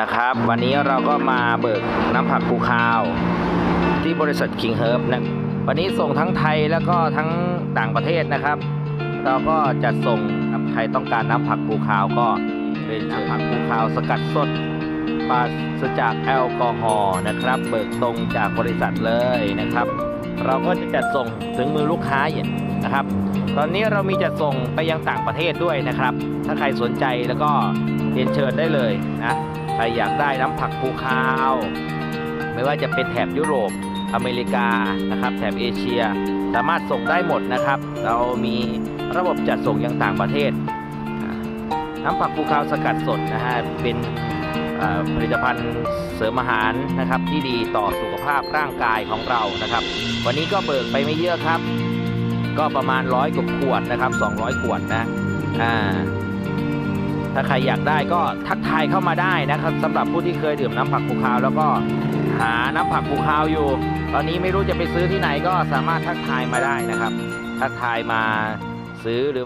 นะครับ วันนี้เราก็มาเบิกน้ำผักภูคาว ที่บริษัท King Herb นะวันนี้ส่งทั้งไทยแล้วก็ทั้งต่างประเทศนะครับ เราก็จะส่งครับใครต้องการน้ำผักภูคาวก็เป็นน้ำผักภูคาวสกัดสดปราศจากแอลกอฮอล์นะครับ เบิกตรงจากบริษัทเลยนะครับ เราก็จะจัดส่งถึงมือลูกค้าอย่างนะครับ ตอนนี้เรามีจัดส่งไปยังต่างประเทศด้วยนะครับ ถ้าใครสนใจแล้วก็เรียนเชิญได้เลยนะ ใครอยากได้น้ำผักภูคาว ไม่ว่าจะเป็นแถบยุโรปอเมริกานะครับแถบเอเชีย สามารถส่งได้หมดนะครับ เรามีระบบจัดส่งยังต่างประเทศ น้ำผักภูคาวสกัดสดนะฮะเป็นผลิตภัณฑ์เสริมอาหารนะครับที่ดีต่อสุขภาพร่างกายของเรานะครับ วันนี้ก็เบิกไปไม่เยอะครับ ก็ประมาณร้อยกว่าขวดนะครับ200 ขวดนะอ่า ถ้าใครอยากได้ก็ทักทายเข้ามาได้นะครับสำหรับผู้ที่เคยดื่มน้ำผักภูคาว แล้วก็หาน้ำผักภูคาวอยู่ ตอนนี้ไม่รู้จะไปซื้อที่ไหนก็สามารถทักทายมาได้นะครับ ทักทายมาซื้อหรือ